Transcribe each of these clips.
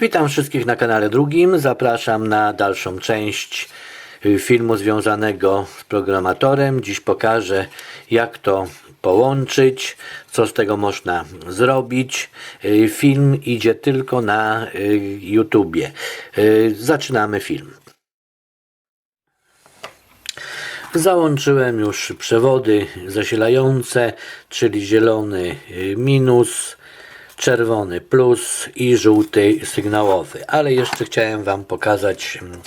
Witam wszystkich na kanale drugim. Zapraszam na dalszą część y, filmu związanego z programatorem. Dziś pokażę, jak to połączyć, co z tego można zrobić. Y, Film idzie tylko na y, YouTubie. Zaczynamy film. Załączyłem już przewody zasilające, czyli zielony y, minus, czerwony plus i żółty sygnałowy. Ale jeszcze chciałem Wam pokazać mm,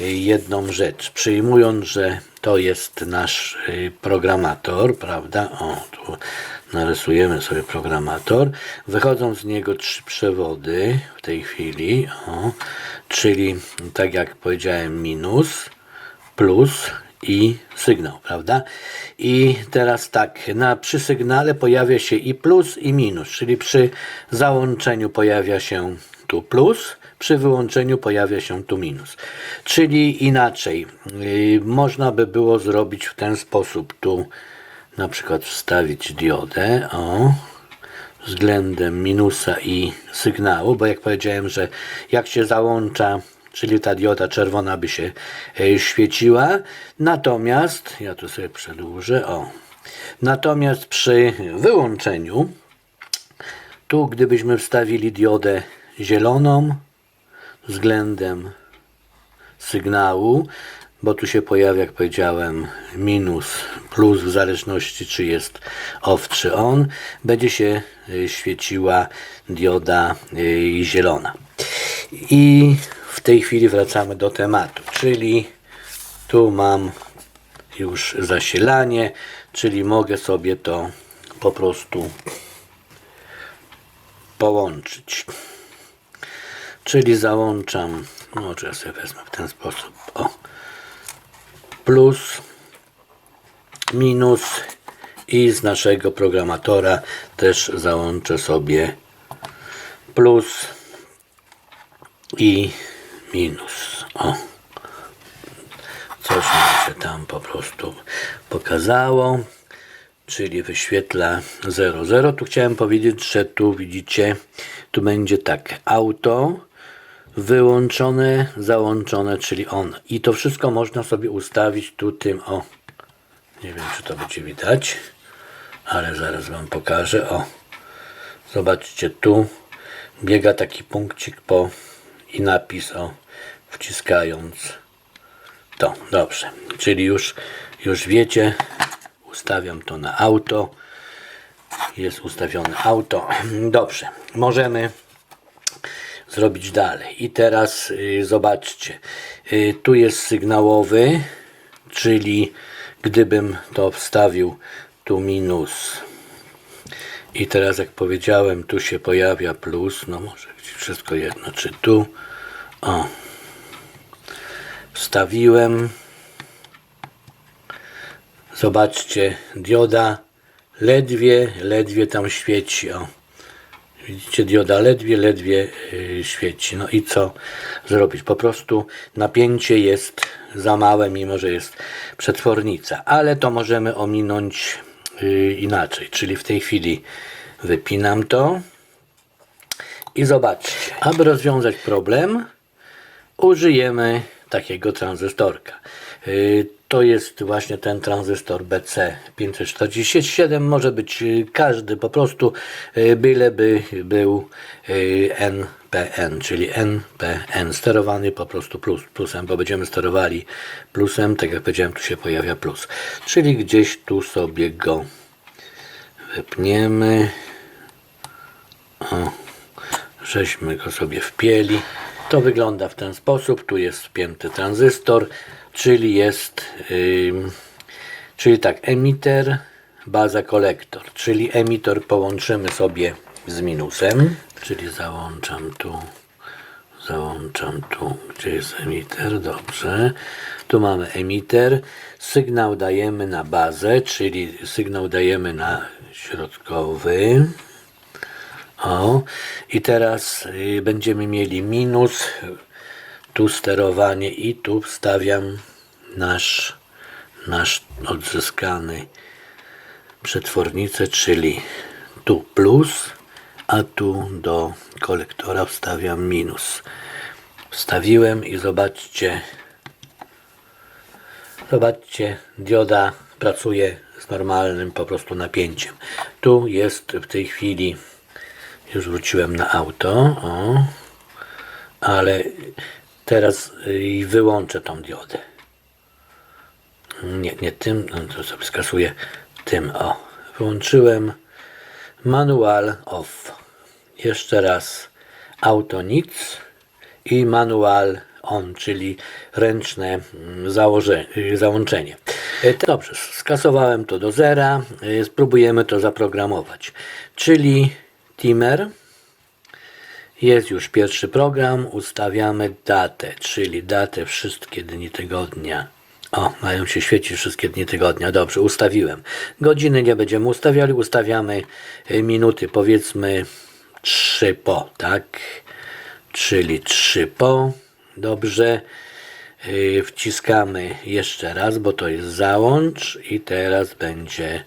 y, jedną rzecz. Przyjmując, że to jest nasz y, programator, prawda? O, tu narysujemy sobie programator. Wychodzą z niego trzy przewody w tej chwili, o, czyli tak jak powiedziałem minus, plus i sygnał, prawda? I teraz tak, na, przy sygnale pojawia się i plus i minus, czyli przy załączeniu pojawia się tu plus, przy wyłączeniu pojawia się tu minus. Czyli inaczej, yy, można by było zrobić w ten sposób, tu na przykład wstawić diodę, o, względem minusa i sygnału, bo jak powiedziałem, że jak się załącza, czyli ta dioda czerwona by się e, świeciła, natomiast, ja tu sobie przedłużę, o, natomiast przy wyłączeniu, tu gdybyśmy wstawili diodę zieloną względem sygnału, bo tu się pojawia, jak powiedziałem, minus, plus w zależności czy jest off czy on, będzie się y, świeciła dioda y, zielona. I tej chwili wracamy do tematu, czyli tu mam już zasilanie, czyli mogę sobie to po prostu połączyć. Czyli załączam, no może ja sobie wezmę w ten sposób, o, plus, minus i z naszego programatora też załączę sobie plus i minus. O, coś mi się tam po prostu pokazało, czyli wyświetla 00. Tu chciałem powiedzieć, że tu widzicie, tu będzie tak, auto, wyłączone, załączone, czyli on. I to wszystko można sobie ustawić tu tym, o, nie wiem czy to będzie widać, ale zaraz Wam pokażę, o, zobaczcie tu, biega taki punkcik po i napis, o, wciskając to, dobrze, czyli już, już wiecie, ustawiam to na auto, jest ustawione auto, dobrze, możemy zrobić dalej. I teraz y, zobaczcie, y, tu jest sygnałowy, czyli gdybym to wstawił tu minus. I teraz jak powiedziałem, tu się pojawia plus, no może wszystko jedno, czy tu, o, wstawiłem, zobaczcie, dioda ledwie, ledwie tam świeci, o, Widzicie, dioda ledwie, ledwie yy, świeci. No i co zrobić? Po prostu napięcie jest za małe, mimo że jest przetwornica. Ale to możemy ominąć yy, inaczej. Czyli w tej chwili wypinam to i zobaczcie. Aby rozwiązać problem, użyjemy takiego tranzystorka. Yy, To jest właśnie ten tranzystor BC547. Może być yy, każdy, po prostu yy, byleby był NPN, czyli NPN, sterowany po prostu plus, plusem, bo będziemy sterowali plusem, tak jak powiedziałem, tu się pojawia plus. Czyli gdzieś tu sobie go wypniemy. O, żeśmy go sobie wpięli. To wygląda w ten sposób. Tu jest wpięty tranzystor, czyli jest, ym, czyli tak, emiter, baza kolektor, czyli emitor połączymy sobie z minusem, czyli załączam tu, załączam tu, gdzie jest emiter, dobrze. Tu mamy emiter, sygnał dajemy na bazę, czyli sygnał dajemy na środkowy. O, i teraz y, będziemy mieli minus, tu sterowanie i tu wstawiam nasz, nasz odzyskany przetwornicę, czyli tu plus, a tu do kolektora wstawiam minus. Wstawiłem i zobaczcie, zobaczcie, dioda pracuje z normalnym po prostu napięciem. Tu jest w tej chwili, już wróciłem na auto, o, ale teraz y, wyłączę tą diodę. Nie, nie tym, no to sobie skasuję tym, o. Wyłączyłem manual off. Jeszcze raz auto nic i manual on, czyli ręczne mm, y, załączenie. Y, Dobrze, skasowałem to do zera. Spróbujemy to zaprogramować. Czyli timer. Jest już pierwszy program, ustawiamy datę, czyli datę wszystkie dni tygodnia. O, mają się świecić wszystkie dni tygodnia. Dobrze, ustawiłem. Godziny nie będziemy ustawiali, ustawiamy y, minuty, powiedzmy 3 po, tak? Czyli 3 po. Dobrze. Y, Wciskamy jeszcze raz, bo to jest załącz i teraz będzie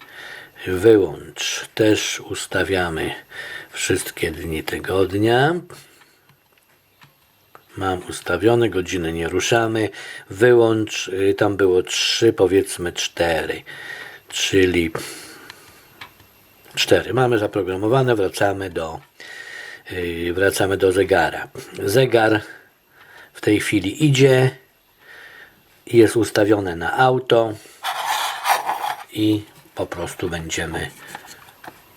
wyłącz. Też ustawiamy wszystkie dni tygodnia. Mam ustawione, godziny nie ruszamy. Wyłącz, y, tam było 3, powiedzmy 4. Czyli 4. Mamy zaprogramowane, wracamy do, y, wracamy do zegara. Zegar w tej chwili idzie, jest ustawione na auto i po prostu będziemy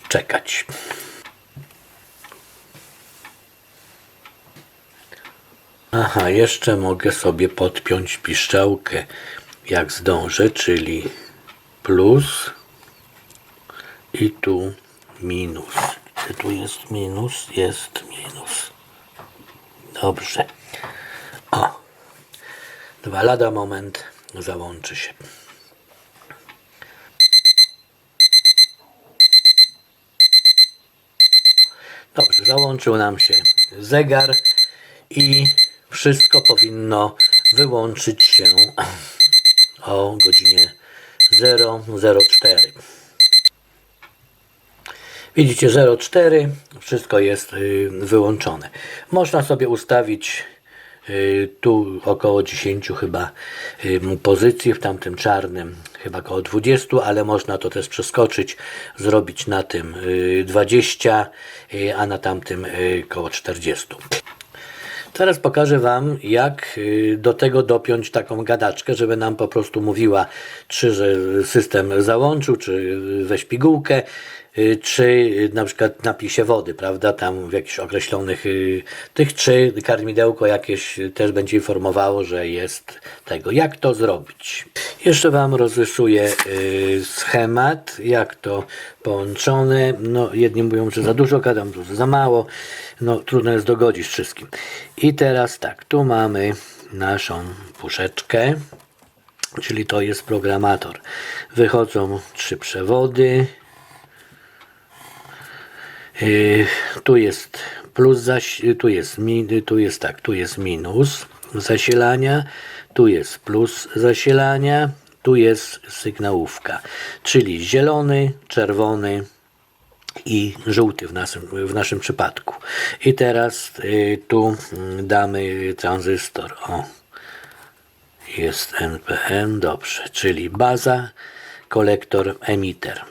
czekać. Aha, jeszcze mogę sobie podpiąć piszczałkę jak zdążę, czyli plus i tu minus. Czy tu jest minus? Jest minus. Dobrze. O. Dwa lada moment załączy się. Dobrze, załączył nam się zegar i wszystko powinno wyłączyć się o godzinie 004. Widzicie 04, wszystko jest y, wyłączone. Można sobie ustawić tu około 10 chyba y, pozycji, w tamtym czarnym chyba około 20, ale można to też przeskoczyć, zrobić na tym y, 20, y, a na tamtym y, około 40. Teraz pokażę Wam, jak y, do tego dopiąć taką gadaczkę, żeby nam po prostu mówiła, czy że system załączył, czy weź pigułkę, y, czy y, na przykład napisie wody, prawda, tam w jakichś określonych y, tych, czy karmidełko jakieś y, też będzie informowało, że jest tego. Jak to zrobić? Jeszcze Wam rozrysuję y, schemat, jak to połączone. No, jedni mówią, że za dużo gadam, że za mało. No, trudno jest dogodzić wszystkim. I teraz tak, tu mamy naszą puszeczkę, czyli to jest programator. Wychodzą trzy przewody. Yy, tu jest plus, zaś, tu jest, tu jest tak, tu jest minus zasilania, tu jest plus zasilania, tu jest sygnałówka, czyli zielony, czerwony i żółty w naszym, w naszym przypadku. I teraz y, tu mm, damy tranzystor. O, jest NPN, dobrze, czyli baza, kolektor, emiter.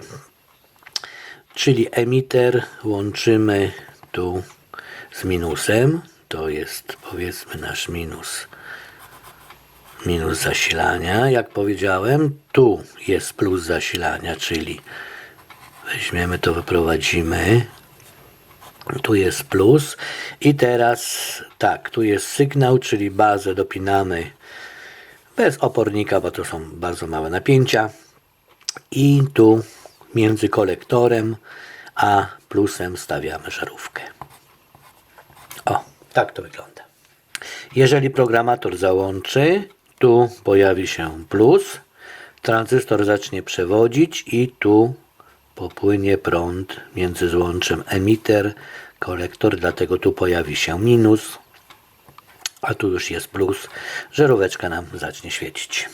Czyli emiter łączymy tu z minusem. To jest powiedzmy nasz minus. Minus zasilania, jak powiedziałem. Tu jest plus zasilania, czyli weźmiemy to, wyprowadzimy. Tu jest plus. I teraz tak, tu jest sygnał, czyli bazę dopinamy bez opornika, bo to są bardzo małe napięcia. I tu między kolektorem a plusem stawiamy żarówkę. O, tak to wygląda. Jeżeli programator załączy, tu pojawi się plus, tranzystor zacznie przewodzić i tu popłynie prąd między złączem emiter, kolektor, dlatego tu pojawi się minus, a tu już jest plus, żaróweczka nam zacznie świecić.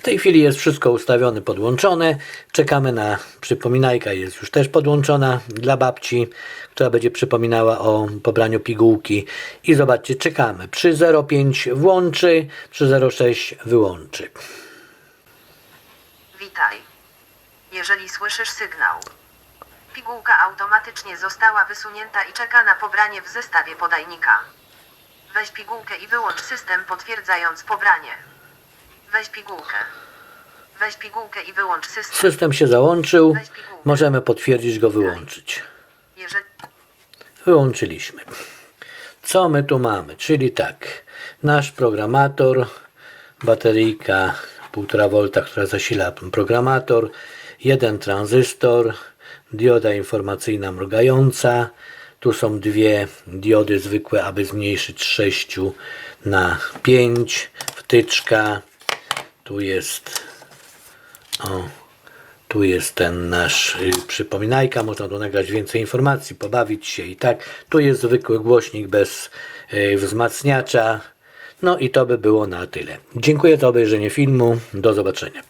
W tej chwili jest wszystko ustawione, podłączone. Czekamy na przypominajka, jest już też podłączona dla babci, która będzie przypominała o pobraniu pigułki. I zobaczcie, czekamy. Przy 0,5 włączy, przy 0,6 wyłączy. Witaj. Jeżeli słyszysz sygnał, pigułka automatycznie została wysunięta i czeka na pobranie w zestawie podajnika. Weź pigułkę i wyłącz system potwierdzając pobranie. Weź pigułkę. Weź pigułkę i wyłącz system. System się załączył, możemy potwierdzić go, wyłączyć. Jeżeli Wyłączyliśmy. Co my tu mamy? Czyli tak, nasz programator, bateryjka 1,5 V, która zasila programator, jeden tranzystor, dioda informacyjna mrugająca, tu są dwie diody zwykłe, aby zmniejszyć z 6 na 5, wtyczka, tu jest o, tu jest ten nasz y, przypominajka, można tu nagrać więcej informacji, pobawić się i tak. Tu jest zwykły głośnik bez y, wzmacniacza. No i to by było na tyle. Dziękuję za obejrzenie filmu. Do zobaczenia.